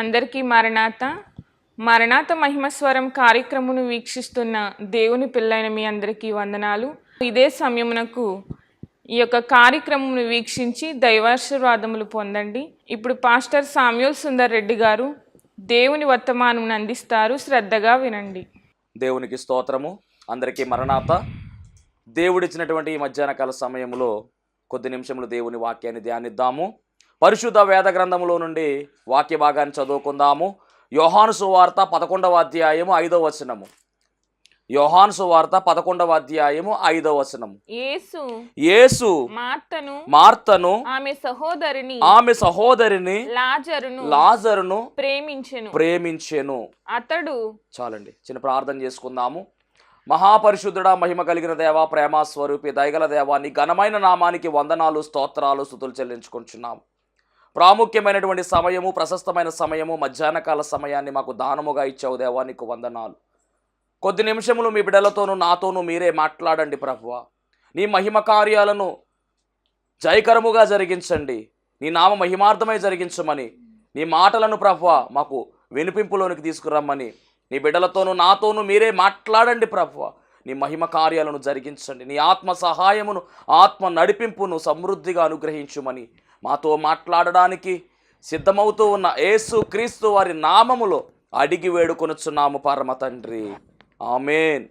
అందరికీ మరణాత. మరణాత మహిమస్వరం కార్యక్రమును వీక్షిస్తున్న దేవుని పిల్లైన మీ అందరికీ వందనాలు. ఇదే సమయమునకు ఈ యొక్క కార్యక్రమమును వీక్షించి దైవాశీర్వాదములు పొందండి. ఇప్పుడు పాస్టర్ సామ్యూల్ సుందర్ రెడ్డి గారు దేవుని వర్తమానమును అందిస్తారు. శ్రద్ధగా వినండి. దేవునికి స్తోత్రము. అందరికీ మరణాత. దేవుడిచ్చినటువంటి ఈ మధ్యాహ్నకాల సమయంలో కొద్ది నిమిషములు దేవుని వాక్యాన్ని ధ్యానిద్దాము. పరిశుద్ధ వేద గ్రంథములో నుండి వాక్య భాగాన్ని చదువుకుందాము. యోహాను సువార్త పదకొండవ అధ్యాయము ఐదవ వచనము. యోహాను సువార్త పదకొండవ అధ్యాయము ఐదవ వచనము. యేసు యేసు మార్తను మార్తను ఆమె సహోదరిని ఆమె సహోదరిని లాజరును లాజరును ప్రేమించెను. ప్రేమించెను. అతడు చాలండి చిన్న ప్రార్థన చేసుకుందాము. మహాపరిశుద్ధుడా మహిమ కలిగిన దేవ ప్రేమ స్వరూపి దయగల దేవా నీ ఘనమైన నామానికి వందనాలు స్తోత్రాలు స్థుతులు చెల్లించుకుంటున్నాము. ప్రాముఖ్యమైనటువంటి సమయము ప్రశస్తమైన సమయము మధ్యాహ్న కాల సమయాన్ని మాకు దానముగా ఇచ్చావు దేవా నీకు వందనాలు. కొద్ది నిమిషములు మీ బిడ్డలతోనూ నాతోనూ మీరే మాట్లాడండి ప్రభువ. నీ మహిమ కార్యాలను జయకరముగా జరిగించండి. నీ నామ మహిమార్థమై జరిగించమని నీ మాటలను ప్రభువ మాకు వినిపింపులోనికి తీసుకురమ్మని నీ బిడ్డలతోనూ నాతోనూ మీరే మాట్లాడండి ప్రభువ. నీ మహిమ కార్యాలను జరిగించండి. నీ ఆత్మ సహాయమును ఆత్మ నడిపింపును సమృద్ధిగా అనుగ్రహించుమని మాతో మాట్లాడడానికి సిద్ధమవుతూ ఉన్న యేసు క్రీస్తు వారి నామములో అడిగి వేడుకొనుచున్నాము పరమ తండ్రి. ఆమెన్.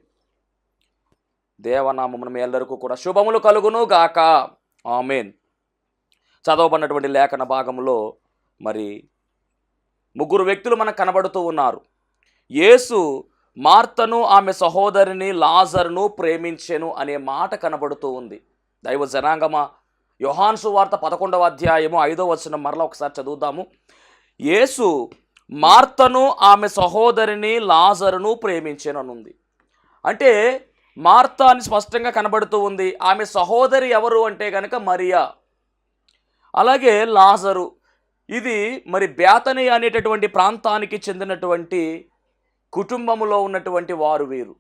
దేవనామమును మీ అందరికీ కూడా శుభములు కలుగును గాక ఆమెన్. చదవబడినటువంటి లేఖన భాగంలో మరి ముగ్గురు వ్యక్తులు మనకు కనబడుతూ ఉన్నారు. యేసు మార్తను ఆమె సహోదరిని లాజర్ను ప్రేమించెను అనే మాట కనబడుతూ ఉంది. దైవ జనాంగమా యోహాన్సు వార్త పదకొండవ అధ్యాయము ఐదో వచనం మరలా ఒకసారి చదువుదాము. యేసు మార్తను ఆమె సహోదరిని లాజరును ప్రేమించేననుంది. అంటే మార్త అని స్పష్టంగా కనబడుతూ ఉంది. ఆమె సహోదరి ఎవరు అంటే కనుక మరియా. అలాగే లాజరు. ఇది మరి బ్యాతని అనేటటువంటి ప్రాంతానికి చెందినటువంటి కుటుంబములో ఉన్నటువంటి వారు వీరు.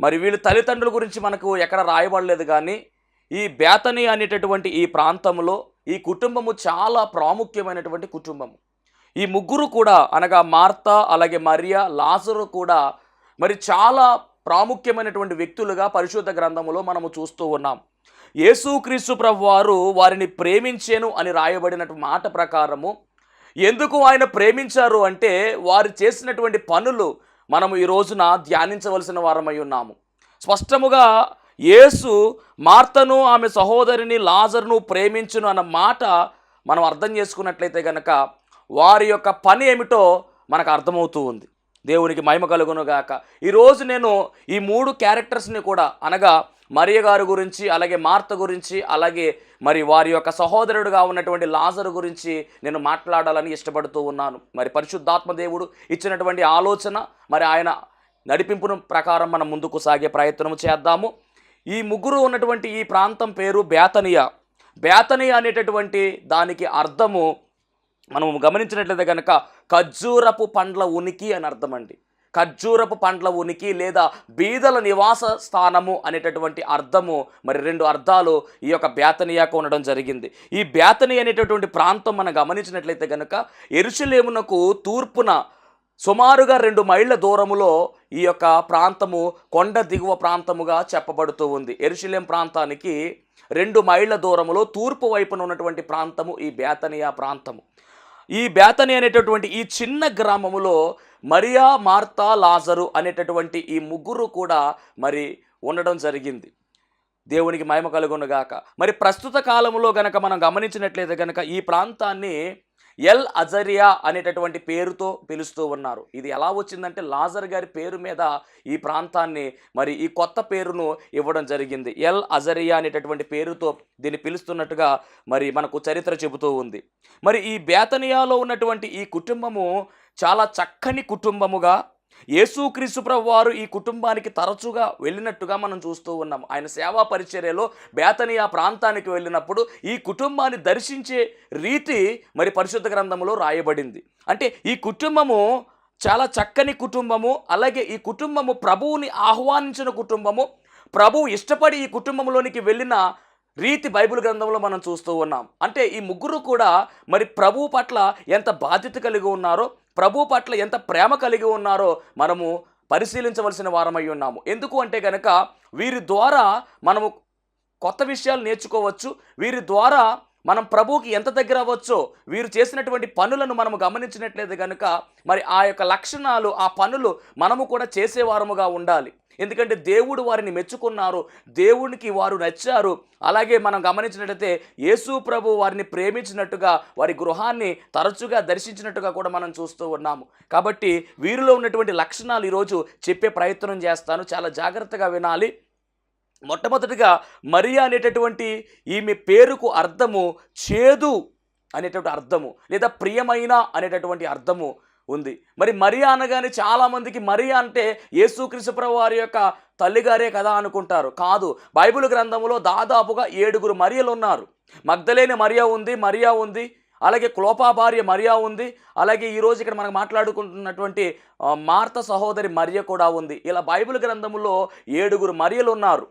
మరి వీళ్ళ తల్లిదండ్రుల గురించి మనకు ఎక్కడ రాయబడలేదు కానీ ఈ బేతని అనేటటువంటి ఈ ప్రాంతంలో ఈ కుటుంబము చాలా ప్రాముఖ్యమైనటువంటి కుటుంబము. ఈ ముగ్గురు కూడా అనగా మార్త అలాగే మరియా లాజరు కూడా మరి చాలా ప్రాముఖ్యమైనటువంటి వ్యక్తులుగా పరిశుద్ధ గ్రంథములో మనము చూస్తూ ఉన్నాం. యేసుక్రీస్తు ప్రభు వారు వారిని ప్రేమించాను అని రాయబడిన మాట ప్రకారము ఎందుకు ఆయన ప్రేమించారు అంటే వారు చేసినటువంటి పనులు మనము ఈ రోజున ధ్యానించవలసిన వారమై ఉన్నాము. స్పష్టముగా యేసు మార్తను ఆమె సహోదరిని లాజర్ను ప్రేమించును అన్న మాట మనం అర్థం చేసుకున్నట్లయితే గనక వారి యొక్క పని ఏమిటో మనకు అర్థమవుతూ ఉంది. దేవునికి మహిమ కలుగును గాక. ఈరోజు నేను ఈ మూడు క్యారెక్టర్స్ని కూడా అనగా మరియ గారి గురించి అలాగే మార్త గురించి అలాగే మరి వారి యొక్క సహోదరుడుగా ఉన్నటువంటి లాజరు గురించి నేను మాట్లాడాలని ఇష్టపడుతూ ఉన్నాను. మరి పరిశుద్ధాత్మ దేవుడు ఇచ్చినటువంటి ఆలోచన మరి ఆయన నడిపింపును ప్రకారం మనం ముందుకు సాగే ప్రయత్నం చేద్దాము. ఈ ముగ్గురు ఉన్నటువంటి ఈ ప్రాంతం పేరు బేతనియా బేతనియా అనేటటువంటి దానికి అర్థము మనం గమనించినట్లయితే కనుక ఖర్జూరపు పండ్ల ఉనికి అని అర్థం అండి ఖర్జూరపు పండ్ల ఉనికి లేదా బీదల నివాస స్థానము అనేటటువంటి అర్థము మరి రెండు అర్థాలు ఈ యొక్క బేతనియాకు ఉండడం జరిగింది. ఈ బేతని అనేటటువంటి ప్రాంతం మనం గమనించినట్లయితే కనుక ఎరుసలేమునకు తూర్పున సుమారుగా రెండు మైళ్ళ దూరములో ఈ యొక్క ప్రాంతము కొండ దిగువ ప్రాంతముగా చెప్పబడుతూ ఉంది. ఎరుశిలేం ప్రాంతానికి రెండు మైళ్ళ దూరములో తూర్పు వైపున ఉన్నటువంటి ప్రాంతము ఈ బేతనియా ప్రాంతము. ఈ బేతని అనేటటువంటి ఈ చిన్న గ్రామములో మరియా మార్తా లాజరు అనేటటువంటి ఈ ముగ్గురు కూడా మరి ఉండడం జరిగింది. దేవునికి మహిమ కలుగునుగాక. మరి ప్రస్తుత కాలంలో గనక మనం గమనించినట్లయితే గనక ఈ ప్రాంతాన్ని ఎల్ అజరియా అనేటటువంటి పేరుతో పిలుస్తూ ఉన్నారు. ఇది ఎలా వచ్చిందంటే లాజర్ గారి పేరు మీద ఈ ప్రాంతాన్ని మరి ఈ కొత్త పేరును ఇవ్వడం జరిగింది. ఎల్ అజరియా అనేటటువంటి పేరుతో దీన్ని పిలుస్తున్నట్టుగా మరి మనకు చరిత్ర చెబుతూ ఉంది. మరి ఈ బేతనియాలో ఉన్నటువంటి ఈ కుటుంబము చాలా చక్కని కుటుంబముగా యేసుక్రీస్తు ప్రభు వారు ఈ కుటుంబానికి తరచుగా వెళ్ళినట్టుగా మనం చూస్తూ ఉన్నాం. ఆయన సేవా పరిచర్యలో బేతనియా ప్రాంతానికి వెళ్ళినప్పుడు ఈ కుటుంబాన్ని దర్శించే రీతి మరి పరిశుద్ధ గ్రంథంలో రాయబడింది. అంటే ఈ కుటుంబము చాలా చక్కని కుటుంబము అలాగే ఈ కుటుంబము ప్రభువుని ఆహ్వానించిన కుటుంబము ప్రభువు ఇష్టపడి ఈ కుటుంబంలోనికి వెళ్ళిన రీతి బైబిల్ గ్రంథంలో మనం చూస్తూ ఉన్నాం. అంటే ఈ ముగ్గురు కూడా మరి ప్రభు పట్ల ఎంత బాధ్యత కలిగి ఉన్నారో ప్రభు పట్ల ఎంత ప్రేమ కలిగి ఉన్నారో మనము పరిశీలించవలసిన వారమై ఉన్నాము. ఎందుకు అంటే కనుక వీరి ద్వారా మనము కొత్త విషయాలు నేర్చుకోవచ్చు వీరి ద్వారా మనం ప్రభువుకి ఎంత దగ్గర అవ్వచ్చో వీరు చేసినటువంటి పనులను మనము గమనించినట్లయితే కనుక మరి ఆ యొక్క లక్షణాలు ఆ పనులు మనము కూడా చేసేవారముగా ఉండాలి. ఎందుకంటే దేవుడు వారిని మెచ్చుకున్నారు దేవునికి వారు నచ్చారు. అలాగే మనం గమనించినట్లయితే యేసు ప్రభు వారిని ప్రేమించినట్టుగా వారి గృహాన్ని తరచుగా దర్శించినట్టుగా కూడా మనం చూస్తూ ఉన్నాము. కాబట్టి వీరిలో ఉన్నటువంటి లక్షణాలు ఈరోజు చెప్పే ప్రయత్నం చేస్తాను. చాలా జాగ్రత్తగా వినాలి. మొట్టమొదటిగా మరియా అనేటటువంటి ఈమె పేరుకు అర్థము చేదు అనేటటువంటి అర్థము లేదా ప్రియమైన అనేటటువంటి అర్థము. ఉంది. మరి మరియా అనగానే చాలామందికి మరియా అంటే యేసుక్రీస్తుప్రభు వారి యొక్క తల్లిగారే కదా అనుకుంటారు. కాదు బైబిల్ గ్రంథంలో దాదాపుగా ఏడుగురు మరియలు ఉన్నారు. మగ్ధలేని మరియా ఉంది మరియా ఉంది అలాగే క్లోపా భార్య మరియా ఉంది అలాగే ఈరోజు ఇక్కడ మనం మాట్లాడుకుంటున్నటువంటి మార్త సహోదరి మరియ కూడా ఉంది. ఇలా బైబిల్ గ్రంథంలో ఏడుగురు మరియలు ఉన్నారు.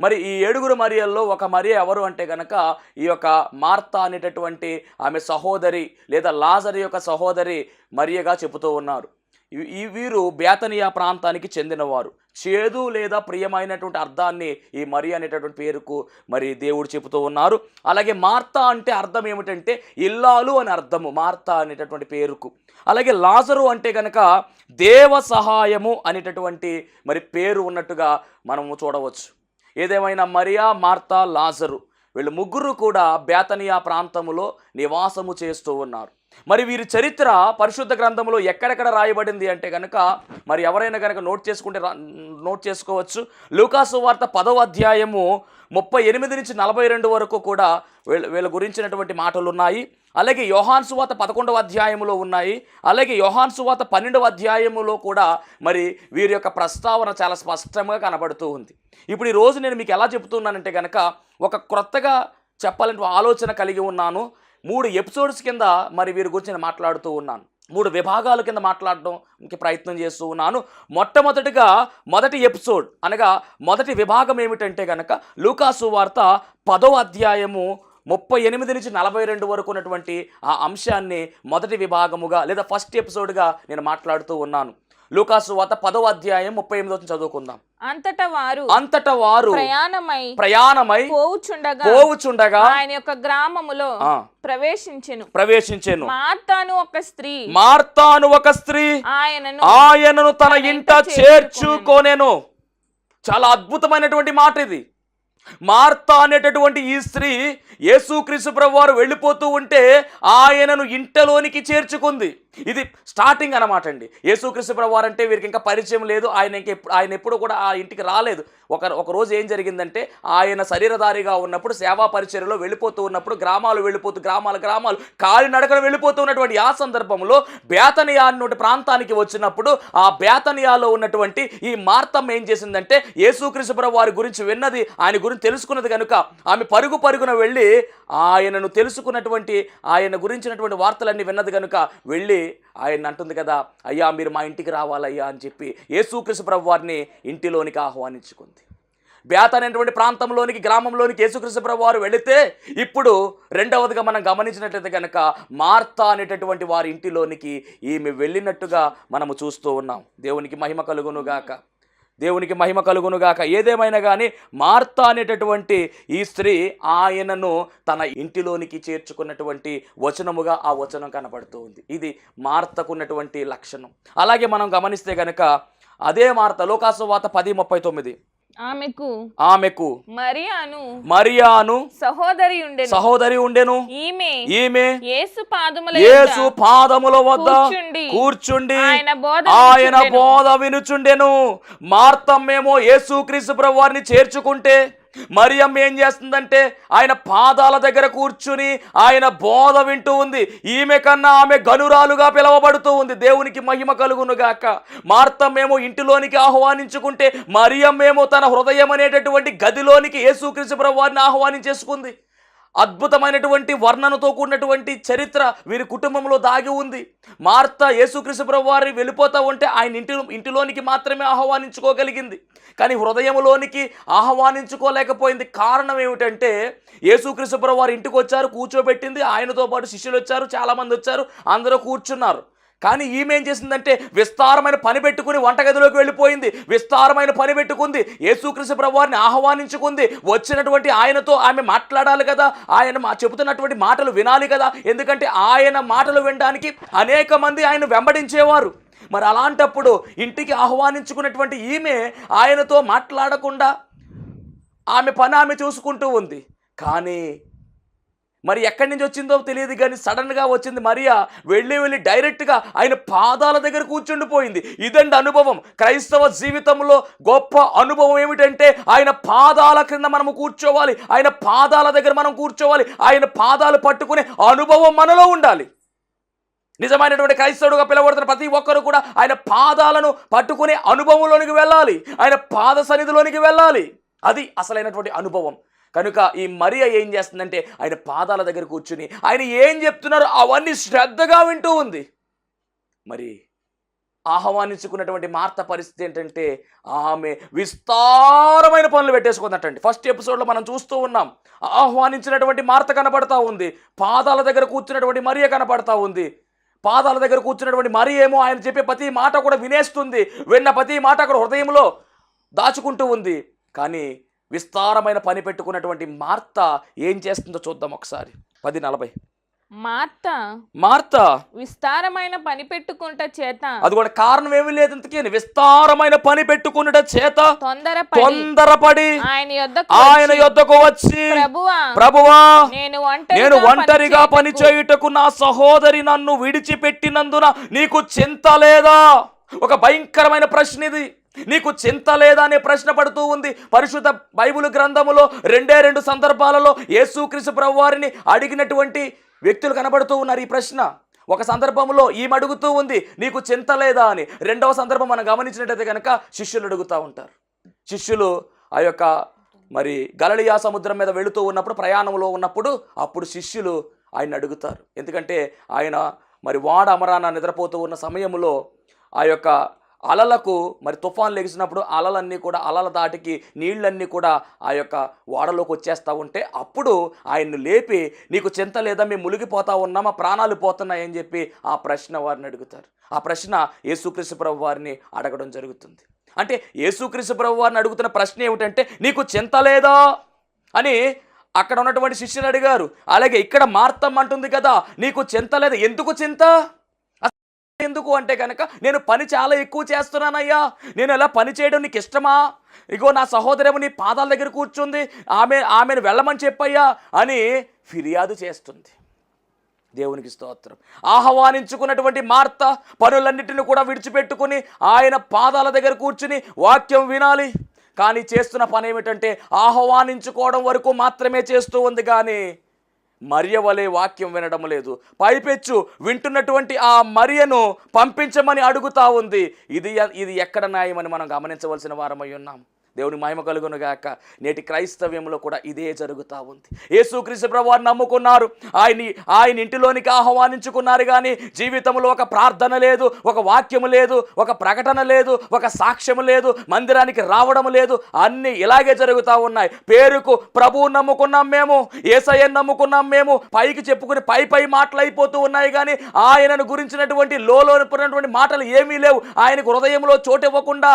మరి ఈ ఏడుగురు మరియల్లో ఒక మరియ ఎవరు అంటే గనక ఈ యొక్క మార్తా అనేటటువంటి ఆమె సహోదరి లేదా లాజర్ యొక్క సహోదరి మరియగా చెబుతూ ఉన్నారు. ఈ- ఈ వీరు బేతనియా ప్రాంతానికి చెందినవారు. చేదు లేదా ప్రియమైనటువంటి అర్థాన్ని ఈ మరి అనేటటువంటి పేరుకు మరి దేవుడు చెబుతూ ఉన్నారు. అలాగే మార్తా అంటే అర్థం ఏమిటంటే ఇల్లాలు అని అర్థము మార్తా అనేటటువంటి పేరుకు. అలాగే లాజరు అంటే కనుక దేవ సహాయము అనేటటువంటి మరి పేరు ఉన్నట్టుగా మనము చూడవచ్చు. ఏదేమైనా మరియా మార్తా లాజరు వీళ్ళు ముగ్గురు కూడా బేతనియా ప్రాంతములో నివాసము చేస్తూ ఉన్నారు. మరి వీరి చరిత్ర పరిశుద్ధ గ్రంథంలో ఎక్కడెక్కడ రాయబడింది అంటే కనుక మరి ఎవరైనా కనుక నోట్ చేసుకుంటే నోట్ చేసుకోవచ్చు. లూకాసు వార్త పదవ అధ్యాయము ముప్పై ఎనిమిది నుంచి నలభై రెండు వరకు కూడా వీళ్ళ వీళ్ళ గురించినటువంటి మాటలు ఉన్నాయి. అలాగే యోహాన్ సువాత పదకొండవ అధ్యాయంలో ఉన్నాయి. అలాగే యోహాన్ సువాత పన్నెండవ అధ్యాయములో కూడా మరి వీరి యొక్క ప్రస్తావన చాలా స్పష్టంగా కనబడుతూ ఉంది. ఇప్పుడు ఈరోజు రోజు నేను మీకు ఎలా చెప్తున్నానంటే కనుక ఒక క్రొత్తగా చెప్పాలంటే ఆలోచన కలిగి ఉన్నాను. మూడు ఎపిసోడ్స్ కింద మరి వీరి గురించి నేను మాట్లాడుతూ ఉన్నాను. మూడు విభాగాల కింద మాట్లాడడం ప్రయత్నం చేస్తూ ఉన్నాను. మొట్టమొదటిగా మొదటి ఎపిసోడ్ అనగా మొదటి విభాగం ఏమిటంటే కనుక లూకాసు వార్త పదో అధ్యాయము ముప్పై ఎనిమిది నుంచి నలభై రెండు వరకు ఉన్నటువంటి ఆ అంశాన్ని మొదటి విభాగముగా లేదా ఫస్ట్ ఎపిసోడ్గా నేను మాట్లాడుతూ ఉన్నాను. లూకాసు వార్త పదో అధ్యాయం ముప్పై ఎనిమిది వచ్చి చదువుకుందాం. అంతటా వారు అంతటా వారు ప్రయాణమై ప్రయాణమై పోవుచుండగా పోవుచుండగా ఆయన యొక్క గ్రామములో ప్రవేశించెను. ప్రవేశించెను. మార్తాను ఒక స్త్రీ మార్తాను ఒక స్త్రీ ఆయనను ఆయనను తన ఇంట చేర్చుకొనెను. చాలా అద్భుతమైనటువంటి మాట ఇది. మార్తా అనేటటువంటి ఈ స్త్రీ యేసుక్రీస్తు ప్రభు వారు వెళ్ళిపోతూ ఉంటే ఆయనను ఇంటలోనికి చేర్చుకుంది. ఇది స్టార్టింగ్ అనమాట అండి. యేసుక్రీస్తు ప్రభువారు అంటే వీరికి ఇంకా పరిచయం లేదు. ఆయన ఇంక ఎప్పుడు- ఆయన ఎప్పుడు కూడా ఆ ఇంటికి రాలేదు. ఒక ఒక రోజు ఏం జరిగిందంటే ఆయన శరీరధారిగా ఉన్నప్పుడు సేవా పరిచర్యలో వెళ్ళిపోతూ ఉన్నప్పుడు గ్రామాలు వెళ్ళిపోతూ గ్రామాల గ్రామాలు కాలి వెళ్ళిపోతూ ఉన్నటువంటి ఆ సందర్భంలో బేతనియా అన్నటువంటి ప్రాంతానికి వచ్చినప్పుడు ఆ బేతనియాలో ఉన్నటువంటి ఈ మార్తమ్మ ఏం చేసిందంటే యేసుక్రీస్తు వారి గురించి విన్నది ఆయన గురించి తెలుసుకున్నది కనుక ఆమె పరుగు పరుగున వెళ్ళి ఆయనను తెలుసుకున్నటువంటి ఆయన గురించినటువంటి వార్తలన్నీ విన్నది కనుక వెళ్ళి ఆయన అంటుంది కదా అయ్యా మీరు మా ఇంటికి రావాలయ్యా అని చెప్పి యేసుక్రీస్తు ప్రభు వారిని ఇంటిలోనికి ఆహ్వానించుకుంది. బేత అనేటువంటి ప్రాంతంలోనికి గ్రామంలోనికి యేసుక్రీస్తు ప్రభు వారు వెళితే ఇప్పుడు రెండవదిగా మనం గమనించినట్లయితే కనుక మార్తా అనేటటువంటి వారి ఇంటిలోనికి ఈమె వెళ్ళినట్టుగా మనము చూస్తూ ఉన్నాం. దేవునికి మహిమ కలుగును గాక దేవునికి మహిమ కలుగునుగాక ఏదేమైనా కానీ మార్త అనేటటువంటి ఈ స్త్రీ ఆయనను తన ఇంటిలోనికి చేర్చుకున్నటువంటి వచనముగా ఆ వచనం కనబడుతూ ఉంది ఇది మార్తకున్నటువంటి లక్షణం. అలాగే మనం గమనిస్తే కనుక అదే మార్త లోకాసువాత పది ముప్పై తొమ్మిది. ఆమెకు ఆమెకు మరియాను మరియాను సహోదరి ఉండెను. సహోదరి ఉండెను. ఈమె ఈమె యేసు పాదముల యేసు పాదముల వద్ద కూర్చుండి. ఆయన బోధ ఆయన వినుచుండెను. బోధ వినుచుండెను. మార్తమ్మేమో యేసుక్రీస్తు ప్రభు వారిని చేర్చుకుంటే మరియమ్మ ఏం చేస్తుందంటే ఆయన పాదాల దగ్గర కూర్చుని ఆయన బోధ వింటూ ఉంది. ఈమె కన్నా ఆమె గనురాలుగా పిలవబడుతూ ఉంది. దేవునికి మహిమ కలుగును గాక ఇంటిలోనికి ఆహ్వానించుకుంటే మరియమ్మేమో తన హృదయం అనేటటువంటి గదిలోనికి యేసుక్రీస్తు ప్రభు వారిని ఆహ్వానించేసుకుంది. అద్భుతమైనటువంటి వర్ణనతో కూడినటువంటి చరిత్ర వీరి కుటుంబంలో దాగి ఉంది. మార్త యేసుక్రీస్తు వారి వెళ్ళిపోతూ ఉంటే ఆయన ఇంటి ఇంటిలోనికి మాత్రమే ఆహ్వానించుకోగలిగింది. కానీ హృదయంలోనికి ఆహ్వానించుకోలేకపోయింది. కారణం ఏమిటంటే యేసుక్రీస్తు వారి ఇంటికి వచ్చారు కూర్చోబెట్టింది. ఆయనతో పాటు శిష్యులు వచ్చారు చాలామంది వచ్చారు అందరూ కూర్చున్నారు. కానీ ఈమె ఏం చేసిందంటే విస్తారమైన పని పెట్టుకుని వంటగదిలోకి వెళ్ళిపోయింది. విస్తారమైన పని పెట్టుకుంది. యేసుకృష్ణ ప్రభువారిని ఆహ్వానించుకుంది. వచ్చినటువంటి ఆయనతో ఆమె మాట్లాడాలి కదా. ఆయన మా చెబుతున్నటువంటి మాటలు వినాలి కదా. ఎందుకంటే ఆయన మాటలు వినడానికి అనేక మంది ఆయన వెంబడించేవారు. మరి అలాంటప్పుడు ఇంటికి ఆహ్వానించుకున్నటువంటి ఈమె ఆయనతో మాట్లాడకుండా ఆమె పని ఆమె చూసుకుంటూ ఉంది. కానీ మరి ఎక్కడి నుంచి వచ్చిందో తెలియదు కానీ సడన్గా వచ్చింది మరియా. వెళ్ళి వెళ్ళి డైరెక్ట్గా ఆయన పాదాల దగ్గర కూర్చుండిపోయింది. ఇదండి అనుభవం. క్రైస్తవ జీవితంలో గొప్ప అనుభవం ఏమిటంటే ఆయన పాదాల క్రింద మనము కూర్చోవాలి. ఆయన పాదాల దగ్గర మనం కూర్చోవాలి. ఆయన పాదాలు పట్టుకునే అనుభవం మనలో ఉండాలి. నిజమైనటువంటి క్రైస్తవుడుగా పిలవడుతున్న ప్రతి ఒక్కరు కూడా ఆయన పాదాలను పట్టుకునే అనుభవంలోనికి వెళ్ళాలి. ఆయన పాద సన్నిధిలోనికి వెళ్ళాలి. అది అసలైనటువంటి అనుభవం. కనుక ఈ మరియ ఏం చేస్తుందంటే ఆయన పాదాల దగ్గర కూర్చుని ఆయన ఏం చెప్తున్నారో అవన్నీ శ్రద్ధగా వింటూ ఉంది. మరి ఆహ్వానించుకున్నటువంటి మార్త పరిస్థితి ఏంటంటే ఆమె విస్తారమైన పనులు పెట్టేసుకుందటండి. ఫస్ట్ ఎపిసోడ్లో మనం చూస్తూ ఉన్నాం. ఆహ్వానించినటువంటి మార్త కనపడతా ఉంది. పాదాల దగ్గర కూర్చున్నటువంటి మరియ కనపడతా ఉంది. పాదాల దగ్గర కూర్చున్నటువంటి మరి ఏమో ఆయన చెప్పే ప్రతి మాట కూడా వినేస్తుంది. విన్న ప్రతి మాట అక్కడ హృదయంలో దాచుకుంటూ ఉంది. కానీ విస్తారమైన పని పెట్టుకున్నటువంటి మార్త ఏం చేస్తుందో చూద్దాం ఒకసారి. పది నలభై. మార్త? మార్త? విస్తారమైన పని పెట్టుకుంట చేత? అది కూడా కారణం ఏమీ లేదు ఇంతకీ. విస్తారమైన పని పెట్టుకున్నట చేత? తొందరపడి. తొందరపడి ఆయన యొద్దకు ఆయన వచ్చి, యొద్దకు వచ్చి ప్రభువా ప్రభువా నేను ఒంటరిగా నేను ఒంటరిగా పని చేయుటకు నా సహోదరి నన్ను విడిచిపెట్టినందున నీకు చింత లేదా? ఒక భయంకరమైన ప్రశ్న ఇది. నీకు చింత లేదా అనే ప్రశ్న పడుతూ ఉంది. పరిశుద్ధ బైబిల్ గ్రంథములో రెండే రెండు సందర్భాలలో యేసుక్రీస్తు ప్రభు వారిని అడిగినటువంటి వ్యక్తులు కనబడుతూ ఉన్నారు ఈ ప్రశ్న. ఒక సందర్భంలో ఈమె అడుగుతూ ఉంది నీకు చింత లేదా అని? రెండవ సందర్భం మనం గమనించినట్టయితే కనుక శిష్యులు అడుగుతూ ఉంటారు. శిష్యులు ఆ యొక్క మరి గలలియా సముద్రం మీద వెళుతూ ఉన్నప్పుడు ప్రయాణంలో ఉన్నప్పుడు అప్పుడు శిష్యులు ఆయన అడుగుతారు. ఎందుకంటే ఆయన మరి వాడ అమరాన నిద్రపోతూ ఉన్న సమయంలో ఆ యొక్క అలలకు మరి తుఫాన్ లెగిసినప్పుడు అలలన్నీ కూడా అలల దాటికి నీళ్ళన్నీ కూడా ఆ యొక్క ఓడలోకి వచ్చేస్తూ ఉంటే అప్పుడు ఆయన్ను లేపి నీకు చింత లేదా? మేము మునిగిపోతా ఉన్నామా? ప్రాణాలు పోతున్నాయని చెప్పి ఆ ప్రశ్న వారిని అడుగుతారు. ఆ ప్రశ్న యేసుక్రీస్తు ప్రభు వారిని అడగడం జరుగుతుంది. అంటే యేసుక్రీస్తు ప్రభు వారిని అడుగుతున్న ప్రశ్న ఏమిటంటే నీకు చింత లేదా? అని అక్కడ ఉన్నటువంటి శిష్యులు అడిగారు. అలాగే ఇక్కడ మార్తం అంటుంది కదా నీకు చింత లేదా? ఎందుకు చింత? ఎందుకు అంటే కనుక నేను పని చాలా ఎక్కువ చేస్తున్నానయ్యా. నేను ఎలా పని చేయడం నీకు ఇష్టమా? ఇగో నా సహోదరము నీ పాదాల దగ్గర కూర్చుంది. ఆమె ఆమెను వెళ్ళమని చెప్పయ్యా అని ఫిర్యాదు చేస్తుంది. దేవునికి స్తోత్రం. ఆహ్వానించుకున్నటువంటి మార్త పనులన్నిటిని కూడా విడిచిపెట్టుకుని ఆయన పాదాల దగ్గర కూర్చుని వాక్యం వినాలి. కానీ చేస్తున్న పని ఏమిటంటే ఆహ్వానించుకోవడం వరకు మాత్రమే చేస్తూ ఉంది కానీ మరియవలే వాక్యం వినడం లేదు. పైపెచ్చు వింటున్నటువంటి ఆ మరియను పంపించమని అడుగుతా ఉంది. ఇది ఇది ఎక్కడ న్యాయమని మనం గమనించవలసిన వారమై ఉన్నాం. దేవుని మహిమ కలుగును గాక. నేటి క్రైస్తవ్యంలో కూడా ఇదే జరుగుతూ ఉంది. యేసుక్రీస్తు ప్రభువారు నమ్ముకున్నారు. ఆయన ఆయన ఇంటిలోనికి ఆహ్వానించుకున్నారు కానీ జీవితంలో ఒక ప్రార్థన లేదు ఒక వాక్యము లేదు ఒక ప్రకటన లేదు ఒక సాక్ష్యము లేదు మందిరానికి రావడం లేదు. అన్నీ ఇలాగే జరుగుతూ ఉన్నాయి. పేరుకు ప్రభువు నమ్ముకున్నాం మేము ఏసయ్యను నమ్ముకున్నాం మేము పైకి చెప్పుకుని పై పై మాటలు అయిపోతూ ఉన్నాయి కానీ ఆయనను గురించినటువంటి లోలోనటువంటి మాటలు ఏమీ లేవు. ఆయనకు హృదయంలో చోటు ఇవ్వకుండా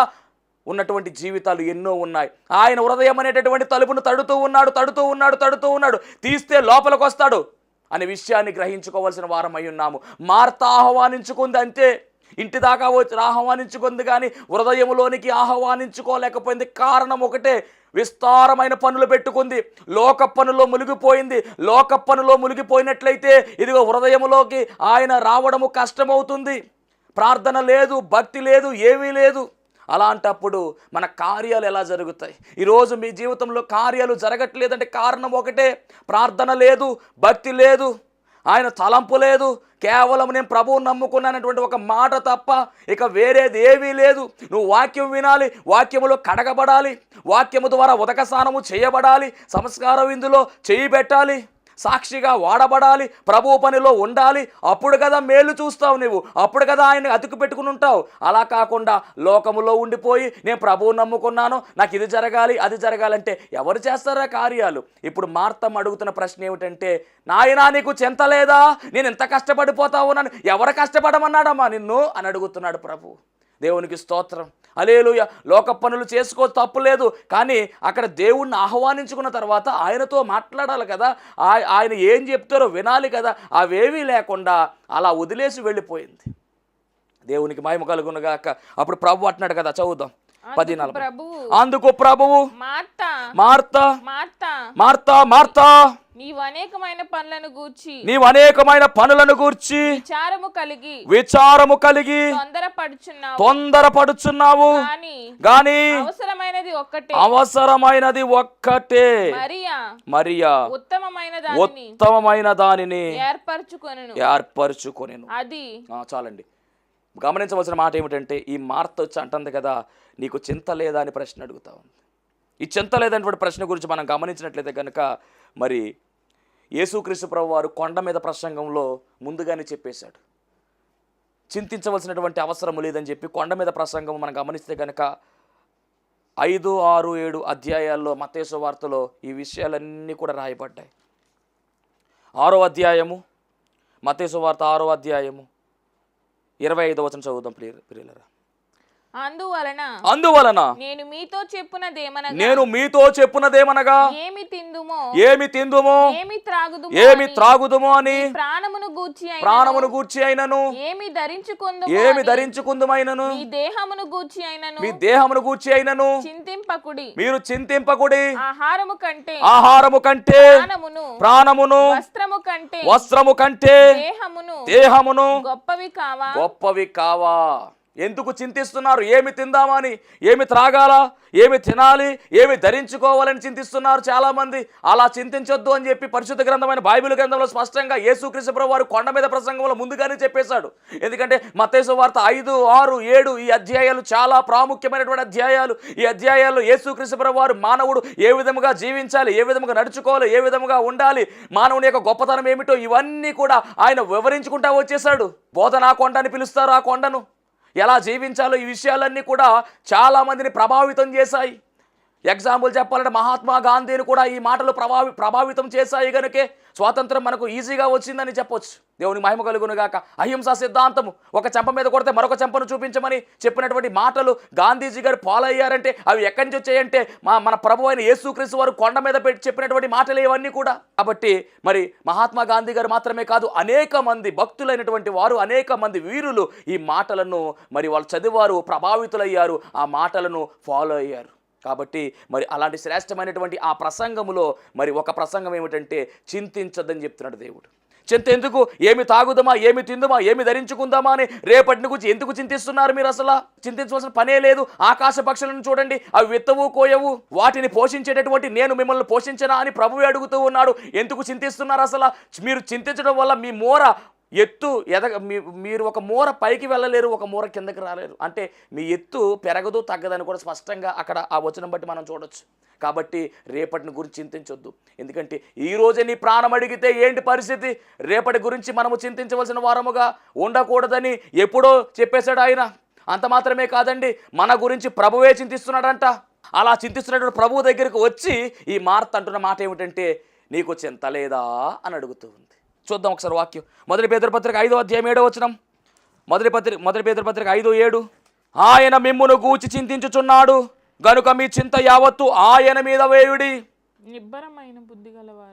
ఉన్నటువంటి జీవితాలు ఎన్నో ఉన్నాయి. ఆయన హృదయం అనేటటువంటి తలుపును తడుతూ ఉన్నాడు తడుతూ ఉన్నాడు తడుతూ ఉన్నాడు. తీస్తే లోపలికి వస్తాడు అనే విషయాన్ని గ్రహించుకోవాల్సిన వారమై ఉన్నాము. మార్త ఆహ్వానించుకుంది అంతే. ఇంటి దాకా వచ్చి ఆహ్వానించుకుంది కానీ హృదయంలోనికి ఆహ్వానించుకోలేకపోయింది. కారణం ఒకటే విస్తారమైన పనులు పెట్టుకుంది. లోక పనులో మునిగిపోయింది. లోక పనులో మునిగిపోయినట్లయితే ఇదిగో హృదయంలోకి ఆయన రావడము కష్టమవుతుంది. ప్రార్థన లేదు భక్తి లేదు ఏమీ లేదు. అలాంటప్పుడు మన కార్యాలు ఎలా జరుగుతాయి? ఈరోజు మీ జీవితంలో కార్యాలు జరగట్లేదంటే కారణం ఒకటే ప్రార్థన లేదు భక్తి లేదు ఆయన తలంపు లేదు కేవలం నేను ప్రభువు నమ్ముకున్నానటువంటి ఒక మాట తప్ప ఇక వేరేది ఏమీ లేదు. నువ్వు వాక్యం వినాలి వాక్యములో కడగబడాలి వాక్యము ద్వారా ఉదక స్నానము చేయబడాలి సంస్కారం ఇందులో చేయి పెట్టాలి. సాక్షిగా వాడబడాలి ప్రభు పనిలో ఉండాలి. అప్పుడు కదా మేలు చూస్తావు నువ్వు అప్పుడు కదా ఆయన అతుకు పెట్టుకుని ఉంటావు. అలా కాకుండా లోకములో ఉండిపోయి నేను ప్రభువు నమ్ముకున్నాను. నాకు ఇది జరగాలి అది జరగాలంటే ఎవరు చేస్తారా కార్యాలు? ఇప్పుడు మార్తం అడుగుతున్న ప్రశ్న ఏమిటంటే నాయనా నీకు చింత లేదా? నేను ఎంత కష్టపడిపోతా ఉన్నాను. ఎవరు కష్టపడమన్నాడమ్మా నిన్ను? అని అడుగుతున్నాడు ప్రభు. దేవునికి స్తోత్రం. అలేలుయ లోక పనులు చేసుకో తప్పులేదు కానీ అక్కడ దేవుణ్ణి ఆహ్వానించుకున్న తర్వాత ఆయనతో మాట్లాడాలి కదా. ఆయ- ఆయన ఏం చెప్తారో వినాలి కదా. అవేమీ లేకుండా అలా వదిలేసి వెళ్ళిపోయింది. దేవునికి మహిమ కలుగునుగాక అప్పుడు ప్రభు అంటున్నాడు కదా చదువుదాం. పది నలభై. అందుకు ప్రభువు మార్త. మార్త. Martha Martha. నీవు అనేకమైన పనులను గూర్చి నీవు అనేకమైన పనులను గూర్చి విచారము కలిగి విచారము కలిగి తొందరపడుచున్నావు. తొందరపడుచున్నావు. కానీ గాని అవసరమైనది ఒక్కటే. అవసరమైనది ఒక్కటే. మరియా మరియా ఉత్తమమైన దానిని ఉత్తమమైన దానిని ఏర్పరచుకొనును. ఏర్పరచుకొనెను. అది చాలండి. గమనించవలసిన మాట ఏమిటంటే ఈ మార్త వచ్చి అంటుంది కదా నీకు చింత లేదా అని ప్రశ్న అడుగుతా ఉంది. ఈ చింత లేదనేటువంటి ప్రశ్న గురించి మనం గమనించినట్లయితే కనుక మరి యేసుక్రీస్తు ప్రభు వారు కొండ మీద ప్రసంగంలో ముందుగానే చెప్పేశాడు. చింతించవలసినటువంటి అవసరం లేదని చెప్పి కొండ మీద ప్రసంగం మనం గమనిస్తే కనుక ఐదు ఆరు ఏడు అధ్యాయాల్లో మతేసు వార్తలో ఈ విషయాలన్నీ కూడా రాయబడ్డాయి. ఆరో అధ్యాయము మతేసు వార్త ఆరో అధ్యాయము ఇరవై ఐదో వచనం చదువుదాం ప్రియ ప్రియులరా. అందువలన అందువలన నేను మీతో చెప్పునదేమనగా నేను మీతో చెప్పున్నదేమనగా ఏమి తిందుమో ఏమి తిందుమో ఏమి త్రాగుదుమో ఏమి అని త్రాగుదుమో అని ప్రాణమును గూర్చి ప్రాణమును గూర్చి అయినను ఏమి ధరించుకుందుమో ఏమి ధరించుకుందుమైనను మీ దేహమును గూర్చి అయినను మీ దేహమును గూర్చి అయినను చింతింపకుడి మీరు చింతింపకుడి ఆహారము కంటే ఆహారము కంటే ప్రాణమును ప్రాణమును వస్త్రము కంటే వస్త్రము కంటే దేహమును దేహమును గొప్పవి కావా? గొప్పవి కావా? ఎందుకు చింతిస్తున్నారు? ఏమి తిందామని? ఏమి త్రాగాలా? ఏమి తినాలి? ఏమి ధరించుకోవాలని చింతిస్తున్నారు చాలామంది. అలా చింతించొద్దు అని చెప్పి పరిశుద్ధ గ్రంథమైన బైబిల్ గ్రంథంలో స్పష్టంగా యేసుక్రీస్తు వారు కొండ మీద ప్రసంగంలో ముందుగానే చెప్పేశాడు. ఎందుకంటే మతేసు వార్త ఐదు ఆరు ఏడు ఈ అధ్యాయాలు చాలా ప్రాముఖ్యమైనటువంటి అధ్యాయాలు. ఈ అధ్యాయాల్లో యేసుక్రీస్తు వారు మానవుడు ఏ విధముగా జీవించాలి ఏ విధముగా నడుచుకోవాలి ఏ విధముగా ఉండాలి మానవుని యొక్క గొప్పతనం ఏమిటో ఇవన్నీ కూడా ఆయన వివరించుకుంటా వచ్చేసాడు బోధనా కొండ అని పిలుస్తారు ఆ కొండను. ఎలా జీవించాలో ఈ విషయాలన్నీ కూడా చాలామందిని ప్రభావితం చేశాయి. ఎగ్జాంపుల్ చెప్పాలంటే మహాత్మా గాంధీని కూడా ఈ మాటలు ప్రభావి ప్రభావితం చేశాయి కనుకే స్వాతంత్రం మనకు ఈజీగా వచ్చిందని చెప్పొచ్చు. దేవుని మహిమ కలుగునుగాక అహింసా సిద్ధాంతము. ఒక చెంప మీద కొడితే మరొక చెంపను చూపించమని చెప్పినటువంటి మాటలు గాంధీజీ గారు ఫాలో అయ్యారంటే అవి ఎక్కడి నుంచి వచ్చాయంటే మా మన ప్రభు అయిన యేసుక్రీస్తు వారు కొండ మీద పెట్టి చెప్పినటువంటి మాటలు ఇవన్నీ కూడా. కాబట్టి మరి మహాత్మా గాంధీ గారు మాత్రమే కాదు అనేక మంది భక్తులైనటువంటి వారు అనేక మంది వీరులు ఈ మాటలను మరి వాళ్ళు చదివారు ప్రభావితులయ్యారు ఆ మాటలను ఫాలో అయ్యారు. కాబట్టి మరి అలాంటి శ్రేష్టమైనటువంటి ఆ ప్రసంగములో మరి ఒక ప్రసంగం ఏమిటంటే చింతించద్దని చెప్తున్నాడు దేవుడు. చింత ఎందుకు ఏమి తాగుదామా? ఏమి తిందుమా? ఏమి ధరించుకుందామా అని రేపటి గురించి ఎందుకు చింతిస్తున్నారు మీరు అసలు? చింతించవలసిన పనే లేదు. ఆకాశ పక్షులను చూడండి. అవి విత్తవు కోయవు. వాటిని పోషించేటటువంటి నేను మిమ్మల్ని పోషించనా అని ప్రభువే అడుగుతూ ఉన్నాడు. ఎందుకు చింతిస్తున్నారు అసలు? మీరు చింతించడం వల్ల మీ మోర ఎత్తు ఎదగ మీ మీరు ఒక మూర పైకి వెళ్ళలేరు ఒక మూర కిందకి రాలేరు. అంటే మీ ఎత్తు పెరగదు తగ్గదని కూడా స్పష్టంగా అక్కడ ఆ వచనం బట్టి మనం చూడొచ్చు. కాబట్టి రేపటిని గురించి చింతించొద్దు. ఎందుకంటే ఈ నీ ప్రాణం అడిగితే ఏంటి పరిస్థితి? రేపటి గురించి మనము చింతించవలసిన వారముగా ఉండకూడదని ఎప్పుడో చెప్పేశాడు ఆయన. అంత మాత్రమే కాదండి మన గురించి ప్రభువే చింతిస్తున్నాడంట. అలా చింతిస్తున్నటువంటి ప్రభువు దగ్గరికి వచ్చి ఈ మార్త అంటున్న మాట ఏమిటంటే నీకు చింత లేదా అని అడుగుతూ ఉంది. చూద్దాం ఒకసారి వాక్యం. మొదటి పేదపత్రిక ఐదో అధ్యాయం ఏడో వచనం. మొదటి పత్రిక మొదటి పేదపత్రిక ఐదు ఏడు. ఆయన మిమ్మును గూచి చింతించుచున్నాడు గనుక మీ చింత యావత్తు ఆయన మీద వేయుడి.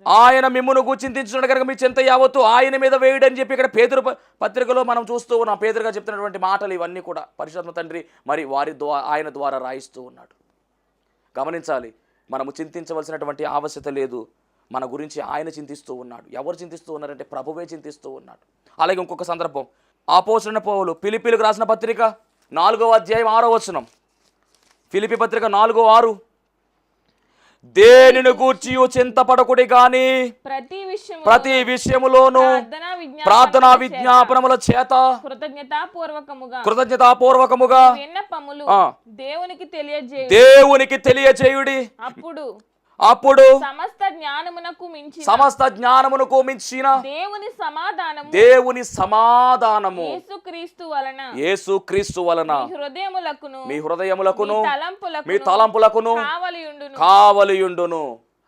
ఆయన మిమ్మును చింతించున్నాడు కనుక మీ చింత యావత్తు ఆయన మీద వేయుడు అని చెప్పి ఇక్కడ పేదరు పత్రికలో మనం చూస్తూ ఉన్నాం. పేదరుగా చెప్తున్నటువంటి మాటలు ఇవన్నీ కూడా పరిశుద్ధ తండ్రి మరి వారి ద్వారా ఆయన ద్వారా రాయిస్తూ ఉన్నాడు. గమనించాలి మనము చింతించవలసినటువంటి ఆవశ్యత లేదు. మన గురించి ఆయన చింతిస్తూ ఉన్నాడు. ఎవరు చింతిస్తూ ఉన్నారంటే ప్రభువే చింతిస్తూ ఉన్నాడు. అలాగే ఇంకొక సందర్భం. ఆపోసన పోవులు పిలిపిలకు రాసిన పత్రిక నాలుగో అధ్యాయం ఆరో వచనం. ఫిలిపి పత్రిక నాలుగో ఆరు. దేనిని గూర్చి చింతపడకుడి గాని? ప్రతి విషయం ప్రతి విషయములోనూ ప్రార్థన విజ్ఞాపన ప్రార్థనా విజ్ఞాపనముల చేత కృతజ్ఞతాపూర్వకముగా కృతజ్ఞతాపూర్వకముగా విన్నపములు. దేవునికి దేవునికి తెలియచేయుడి అప్పుడు అప్పుడు సమస్త జ్ఞానమునకు మించి సమస్త జ్ఞానమునకు మించిన దేవుని సమాధానము దేవుని సమాధానము యేసుక్రీస్తు వలన యేసు క్రీస్తు వలన మీ హృదయములకును మీ హృదయములకును మీ మీ తలంపులకు తలంపులకును కావలియుండును. కావలియుండును.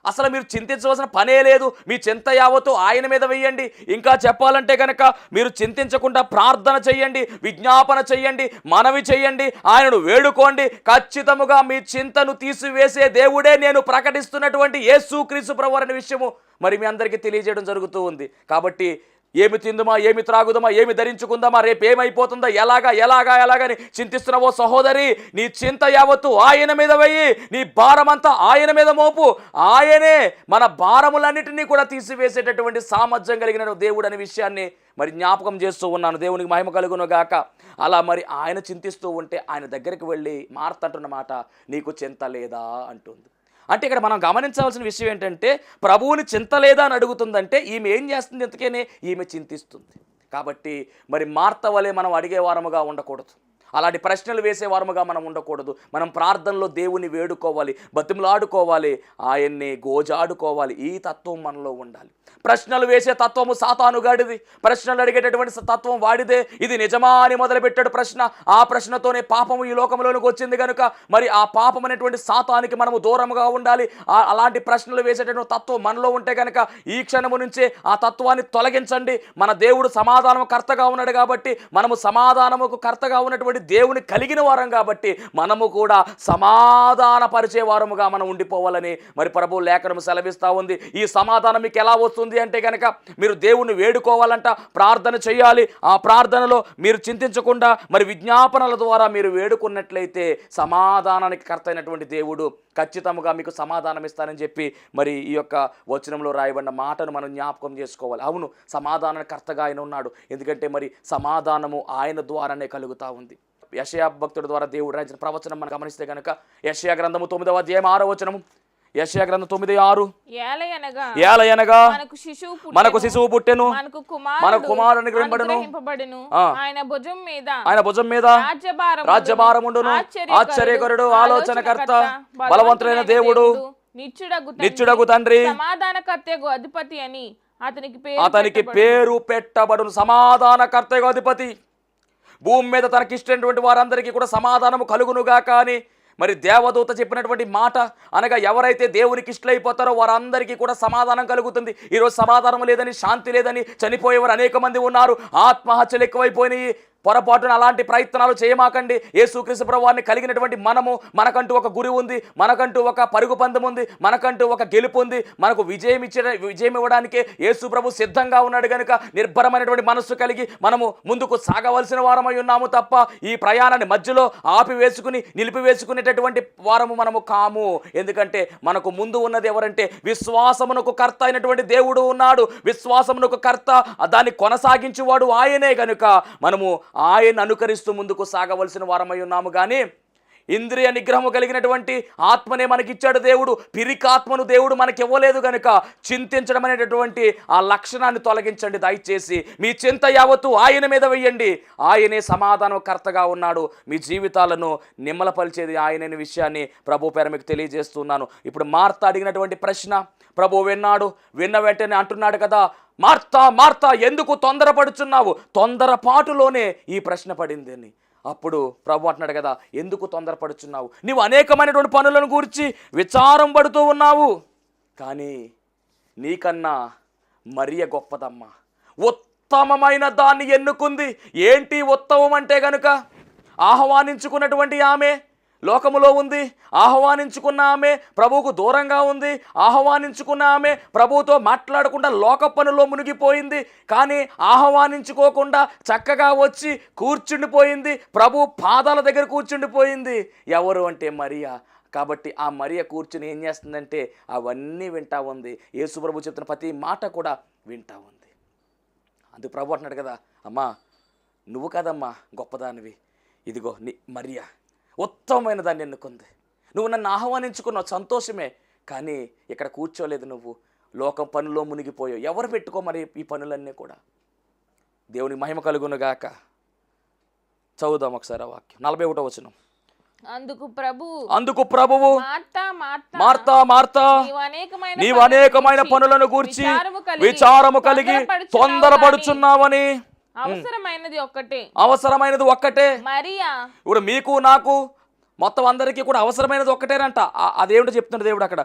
అసలు మీరు చింతించవలసిన పనే లేదు. మీ చింత యావత్తు ఆయన మీద వెయ్యండి. ఇంకా చెప్పాలంటే కనుక మీరు చింతించకుండా ప్రార్థన చెయ్యండి విజ్ఞాపన చెయ్యండి మనవి చెయ్యండి ఆయనను వేడుకోండి. ఖచ్చితముగా మీ చింతను తీసివేసే దేవుడే నేను ప్రకటిస్తున్నటువంటి యేసు క్రీస్తు ప్రభు అనే విషయము. మరి మీ అందరికీ తెలియజేయడం జరుగుతూ ఉంది. కాబట్టి ఏమి తిందుమా ఏమి త్రాగుదమా ఏమి ధరించుకుందామా రేపు ఏమైపోతుందా ఎలాగా ఎలాగా ఎలాగని చింతిస్తున్నావో సహోదరి నీ చింత యావత్తు ఆయన మీద వెయ్యి నీ భారమంతా ఆయన మీద మోపు. ఆయనే మన భారములన్నిటినీ కూడా తీసివేసేటటువంటి సామర్థ్యం కలిగిన దేవుడు అనే విషయాన్ని మరి జ్ఞాపకం చేస్తూ ఉన్నాను. దేవునికి మహిమ కలుగును గాక. అలా మరి ఆయన చింతిస్తూ ఉంటే ఆయన దగ్గరికి వెళ్ళి మార్తంటున్న మాట నీకు చింత లేదా అంటుంది. అంటే ఇక్కడ మనం గమనించవలసిన విషయం ఏంటంటే ప్రభువుని చింత లేదా అని అడుగుతుందంటే ఈమె ఏం చేస్తుంది? ఎందుకనే? ఈమె చింతిస్తుంది. కాబట్టి మరి మార్త వలె మనం అడిగే వారముగా ఉండకూడదు. అలాంటి ప్రశ్నలు వేసే వారముగా మనం ఉండకూడదు. మనం ప్రార్థనలో దేవుని వేడుకోవాలి బతిమలాడుకోవాలి ఆయన్ని గోజాడుకోవాలి. ఈ తత్వం మనలో ఉండాలి. ప్రశ్నలు వేసే తత్వము సాతానుగాడిది ప్రశ్నలు అడిగేటటువంటి తత్వం వాడిదే. ఇది నిజమా అని మొదలుపెట్టాడు ప్రశ్న. ఆ ప్రశ్నతోనే పాపము ఈ లోకంలోనికి వచ్చింది కనుక మరి ఆ పాపం అనేటువంటి సాతానికి మనము దూరంగా ఉండాలి. అలాంటి ప్రశ్నలు వేసేటటువంటి తత్వం మనలో ఉంటే కనుక ఈ క్షణము నుంచే ఆ తత్వాన్ని తొలగించండి. మన దేవుడు సమాధానము కర్తగా ఉన్నాడు కాబట్టి మనము సమాధానముకు కర్తగా ఉన్నటువంటి దేవుని కలిగిన వారం కాబట్టి మనము కూడా సమాధాన పరిచే వారముగా మనం ఉండిపోవాలని. మరి ప్రభు లేఖనం సెలవిస్తూ ఉంది. ఈ సమాధానం మీకు ఎలా వస్తుంది అంటే కనుక మీరు దేవుని వేడుకోవాలంట ప్రార్థన చేయాలి. ఆ ప్రార్థనలో మీరు చింతించకుండా మరి విజ్ఞాపనల ద్వారా మీరు వేడుకున్నట్లయితే సమాధానానికి కర్త అయినటువంటి దేవుడు ఖచ్చితంగా మీకు సమాధానం ఇస్తానని చెప్పి మరి ఈ యొక్క వచనంలో రాయబడిన మాటను మనం జ్ఞాపకం చేసుకోవాలి. అవును సమాధానకర్తగా ఆయన ఉన్నాడు. ఎందుకంటే మరి సమాధానము ఆయన ద్వారానే కలుగుతూ ఉంది. యషయా భక్తుడి ద్వారా దేవుడు రాసిన ప్రవచనం మనం గమనిస్తే కనుక యషయా గ్రంథము తొమ్మిదవ అధ్యాయం ఆరో వచనము యషయా గ్రంథం తొమ్మిది ఆరు ఏలయనగా మనకు శిశువు పుట్టెను. మన కుమారుడు కుమారుని గ్రహింపబడును. అనుగ్రహింపబడును. ఆయన భుజం మీద ఆయన భుజం మీద. రాజ్యభారముండును ఆశ్చర్యకరుడు ఆలోచనకర్త బలవంతుడైన దేవుడు నిత్యుడగు తండ్రి, సమాధానకర్తకు అధిపతి అని అతనికి పేరు అతనికి. పేరు పెట్టబడును సమాధానకర్తగా అధిపతి భూమి మీద తనకిష్టమైనటువంటి వారందరికీ కూడా సమాధానము కలుగునుగా కానీ మరి దేవదూత చెప్పినటువంటి మాట అనగా ఎవరైతే దేవునికి ఇష్టలైపోతారో వారందరికీ కూడా సమాధానం కలుగుతుంది. ఈరోజు సమాధానం లేదని శాంతి లేదని చనిపోయేవారు అనేక మంది ఉన్నారు. ఆత్మహత్యలు ఎక్కువైపోయినాయి. పొరపాటున అలాంటి ప్రయత్నాలు చేయమాకండి. యేసుక్రీస్తు ప్రభువాన్ని కలిగినటువంటి మనము మనకంటూ ఒక గురి ఉంది మనకంటూ ఒక పరుగు పందం ఉంది మనకంటూ ఒక గెలుపు ఉంది. మనకు విజయం ఇచ్చే విజయం ఇవ్వడానికే యేసు ప్రభు సిద్ధంగా ఉన్నాడు కనుక నిర్భరమైనటువంటి మనస్సు కలిగి మనము ముందుకు సాగవలసిన వారమై ఉన్నాము తప్ప ఈ ప్రయాణాన్ని మధ్యలో ఆపివేసుకుని నిలిపివేసుకునేటటువంటి వారము మనము కాము. ఎందుకంటే మనకు ముందు ఉన్నది ఎవరంటే విశ్వాసమునకు కర్త అయినటువంటి దేవుడు ఉన్నాడు. విశ్వాసమునకు కర్త దాన్ని కొనసాగించువాడు ఆయనే కనుక మనము ఆయన అనుకరిస్తూ ముందుకు సాగవలసిన వారమై ఉన్నాము. కానీ ఇంద్రియ నిగ్రహము కలిగినటువంటి ఆత్మనే మనకిచ్చాడు దేవుడు. పిరికాత్మను దేవుడు మనకి ఇవ్వలేదు కనుక చింతించడం అనేటటువంటి ఆ లక్షణాన్ని తొలగించండి. దయచేసి మీ చింత యావత్తు ఆయన మీద వెయ్యండి. ఆయనే సమాధానం కర్తగా ఉన్నాడు. మీ జీవితాలను నిమ్మలపరిచేది ఆయనని విషయాన్ని ప్రభు పేర మీకు తెలియజేస్తున్నాను. ఇప్పుడు మార్త అడిగినటువంటి ప్రశ్న ప్రభు విన్నాడు విన్న వెంటనే అంటున్నాడు కదా మార్తా మార్తా ఎందుకు తొందరపడుచున్నావు? తొందరపాటులోనే ఈ ప్రశ్న పడింది అని. అప్పుడు ప్రభు అంటున్నాడు కదా ఎందుకు తొందరపడుచున్నావు? నీవు అనేకమైనటువంటి పనులను గురించి విచారం పడుతూ ఉన్నావు. కానీ నీకన్నా మరియ గొప్పదమ్మా. ఉత్తమమైన దాన్ని ఎన్నుకుంది? ఏంటి ఉత్తమం అంటే గనుక? ఆహ్వానించుకున్నటువంటి ఆమె లోకములో ఉంది. ఆహ్వానించుకున్న ఆమె ప్రభువుకు దూరంగా ఉంది. ఆహ్వానించుకున్న ఆమె ప్రభువుతో మాట్లాడకుండా లోక పనులో మునిగిపోయింది. కానీ ఆహ్వానించుకోకుండా చక్కగా వచ్చి కూర్చుండిపోయింది. ప్రభు పాదాల దగ్గర కూర్చుండిపోయింది. ఎవరు అంటే మరియా? కాబట్టి ఆ మరియ కూర్చుని ఏం చేస్తుందంటే అవన్నీ వింటా ఉంది. యేసుప్రభు చెప్తున్న ప్రతి మాట కూడా వింటా ఉంది. అందుకు ప్రభు అంటున్నాడు కదా అమ్మా నువ్వు కదమ్మా గొప్పదానివి. ఇదిగో నీ మరియా. ఉత్తమమైన దాన్ని ఎన్నుకుంది. నువ్వు నన్ను ఆహ్వానించుకున్నావు సంతోషమే కానీ ఇక్కడ కూర్చోలేదు నువ్వు. లోకం పనుల్లో మునిగిపోయావు. ఎవరు పెట్టుకో మరి ఈ పనులన్నీ కూడా? దేవుని మహిమ కలుగునుగాక చదువుదాం ఒకసారి ఆ వాక్యం. నలభై ఒకటో వచనం. అందుకు ప్రభు అందుకు ప్రభువు మార్తా మార్తా. నీవు అనేకమైన పనులను గూర్చి విచారము కలిగి తొందరపడుచున్నావని అవసరమైనది ఒక్కటే. అవసరమైనది ఒక్కటే. మరియా? ఇప్పుడు మీకు నాకు మొత్తం అందరికీ కూడా అవసరమైనది ఒక్కటేనంట. అదేమిటో చెప్తున్నాడు దేవుడు అక్కడ.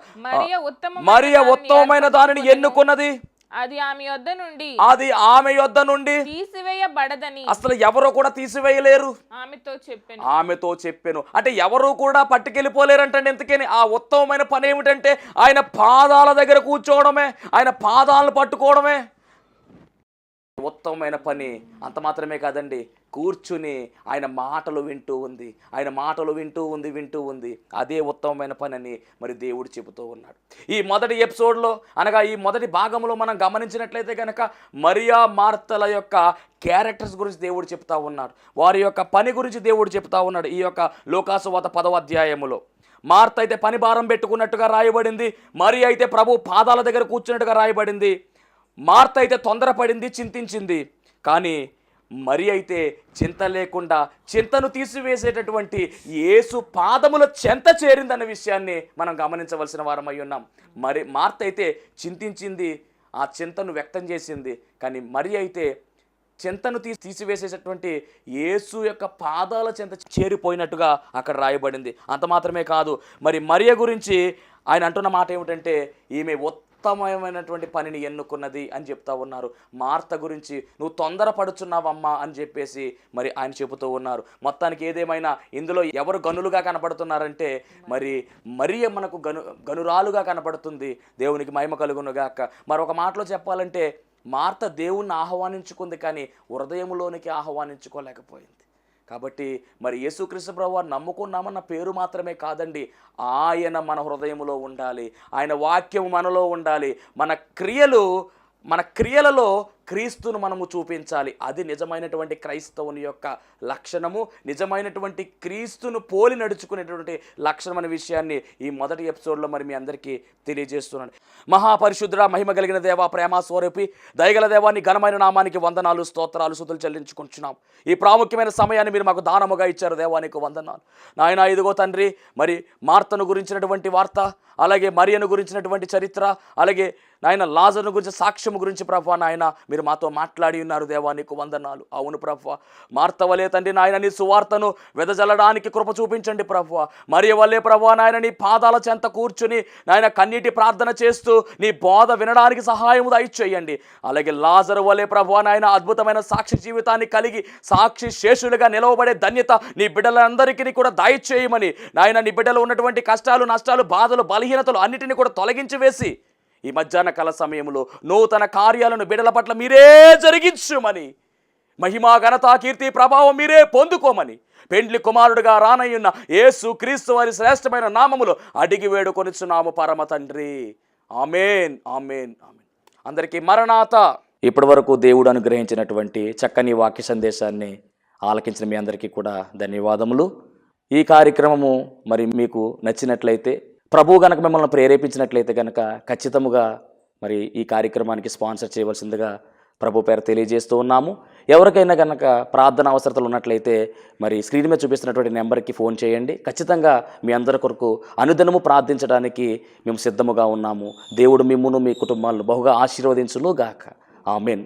మరియ ఉత్తమమైన దానిని ఎన్నుకున్నది? అది ఆమె యొద్ద నుండి. అది ఆమె యొద్ద నుండి. తీసివేయబడదని. అసలు ఎవరు కూడా తీసివేయలేరు. ఆమెతో చెప్పాను. ఆమెతో చెప్పాను. అంటే ఎవరు కూడా పట్టుకెళ్ళిపోలేరంటండి ఎందుకని? ఆ ఉత్తమమైన పని ఏమిటంటే ఆయన పాదాల దగ్గర కూర్చోవడమే ఆయన పాదాలను పట్టుకోవడమే. ఉత్తమమైన పని అంత మాత్రమే కాదండి. కూర్చుని ఆయన మాటలు వింటూ ఉంది. ఆయన మాటలు వింటూ ఉంది వింటూ ఉంది. అదే ఉత్తమమైన పని అని మరి దేవుడు చెబుతూ ఉన్నాడు. ఈ మొదటి ఎపిసోడ్లో అనగా ఈ మొదటి భాగంలో మనం గమనించినట్లయితే కనుక మరియా మార్తల యొక్క క్యారెక్టర్స్ గురించి దేవుడు చెప్తా ఉన్నాడు. వారి యొక్క పని గురించి దేవుడు చెప్తా ఉన్నాడు ఈ యొక్క లోకాసువాత పదవ అధ్యాయములో. మార్త అయితే పని భారం పెట్టుకున్నట్టుగా రాయబడింది. మరి అయితే ప్రభు పాదాల దగ్గర కూర్చున్నట్టుగా రాయబడింది. మార్త అయితే తొందరపడింది చింతించింది. కానీ మరి అయితే చింత లేకుండా చింతను తీసివేసేటటువంటి యేసు పాదముల చెంత చేరిందన్న విషయాన్ని మనం గమనించవలసిన వారం అయి ఉన్నాం. మరి మార్త అయితే చింతించింది ఆ చింతను వ్యక్తం చేసింది. కానీ మరి అయితే చింతను తీసి తీసివేసేటటువంటి యేసు యొక్క పాదాల చెంత చేరిపోయినట్టుగా అక్కడ రాయబడింది. అంత మాత్రమే కాదు మరి మరియ గురించి ఆయన అంటున్న మాట ఏమిటంటే ఈమె ఉత్తమమైనటువంటి పనిని ఎన్నుకున్నది అని చెప్తా ఉన్నారు. మార్త గురించి నువ్వు తొందరపడుచున్నావమ్మా అని చెప్పేసి మరి ఆయన చెబుతూ ఉన్నారు. మొత్తానికి ఏదేమైనా ఇందులో ఎవరు గనులుగా కనపడుతున్నారంటే మరి మరీ మనకు గను గనురాలుగా కనపడుతుంది. దేవునికి మహిమ కలుగునుగాక. మరొక మాటలో చెప్పాలంటే మార్త దేవుణ్ణి ఆహ్వానించుకుంది కానీ హృదయంలోనికి ఆహ్వానించుకోలేకపోయింది. కాబట్టి మరి యేసుక్రీస్తు ప్రభు నమ్ముకున్నామన్న పేరు మాత్రమే కాదండి ఆయన మన హృదయంలో ఉండాలి ఆయన వాక్యం మనలో ఉండాలి మన క్రియలు మన క్రియలలో క్రీస్తును మనము చూపించాలి. అది నిజమైనటువంటి క్రైస్తవుని యొక్క లక్షణము. నిజమైనటువంటి క్రీస్తును పోలి నడుచుకునేటువంటి లక్షణం అనే విషయాన్ని ఈ మొదటి ఎపిసోడ్లో మరి మీ అందరికీ తెలియజేస్తున్నాను. మహాపరిశుద్ధుడ మహిమ కలిగిన దేవ ప్రేమ స్వరూపి దయగల దేవాన్ని ఘనమైన నామానికి వందనాలు స్తోత్రాలు సుతులు చెల్లించుకుంటున్నాం. ఈ ప్రాముఖ్యమైన సమయాన్ని మీరు మాకు దానముగా ఇచ్చారు దేవానికి వందనాలు. నాయన ఇదిగో తండ్రి మరి మార్తను గురించినటువంటి వార్త అలాగే మరియను గురించినటువంటి చరిత్ర అలాగే నాయన లాజర్ను గురించి సాక్ష్యము గురించి ప్రభా నాయన మీరు మాతో మాట్లాడి ఉన్నారు దేవా నీకు వందనాలు. అవును ప్రభా మార్త వలే తండ్రి నాయన నీ సువార్తను వెదజల్లడానికి కృప చూపించండి ప్రభా మరి వల్లే ప్రభు నాయన నీ పాదాల చెంత కూర్చుని నాయన కన్నీటి ప్రార్థన చేస్తూ నీ బోధ వినడానికి సహాయము దయచేయండి. అలాగే లాజరు వలే ప్రభు నాయన అద్భుతమైన సాక్షి జీవితాన్ని కలిగి సాక్షి శేషులుగా నిలవబడే ధన్యత నీ బిడ్డలందరికీ కూడా దయచేయమని నాయన నీ బిడ్డలు ఉన్నటువంటి కష్టాలు నష్టాలు బాధలు బలహీనతలు అన్నిటిని కూడా తొలగించి వేసి ఈ మధ్యాహ్న కాల సమయంలో నూతన కార్యాలను బిడల పట్ల మీరే జరిగించుమని. మహిమా ఘనత కీర్తి ప్రభావం మీరే పొందుకోమని. పెండ్లి కుమారుడుగా రానయ్యున్న యేసు క్రీస్తు వారి శ్రేష్టమైన నామములో అడిగి వేడుకొనిచున్నాము పరమ తండ్రి. Amen amen amen. అందరికీ మరణాత. ఇప్పటి వరకు దేవుడు అనుగ్రహించినటువంటి చక్కని వాక్య సందేశాన్ని ఆలకించిన మీ అందరికీ కూడా ధన్యవాదములు. ఈ కార్యక్రమము మరి మీకు నచ్చినట్లయితే ప్రభు గనక మిమ్మల్ని ప్రేరేపించినట్లయితే కనుక ఖచ్చితముగా మరి ఈ కార్యక్రమానికి స్పాన్సర్ చేయవలసిందిగా ప్రభు పేరు తెలియజేస్తూ ఉన్నాము. ఎవరికైనా కనుక ప్రార్థన అవసరతలు ఉన్నట్లయితే మరి స్క్రీన్ మీద చూపిస్తున్నటువంటి నెంబర్కి ఫోన్ చేయండి. ఖచ్చితంగా మీ అందరి కొరకు అనుదినము ప్రార్థించడానికి మేము సిద్ధముగా ఉన్నాము. దేవుడు మిమ్మును మీ కుటుంబాలను బహుగా ఆశీర్వదించునుగాక. ఆమెన్.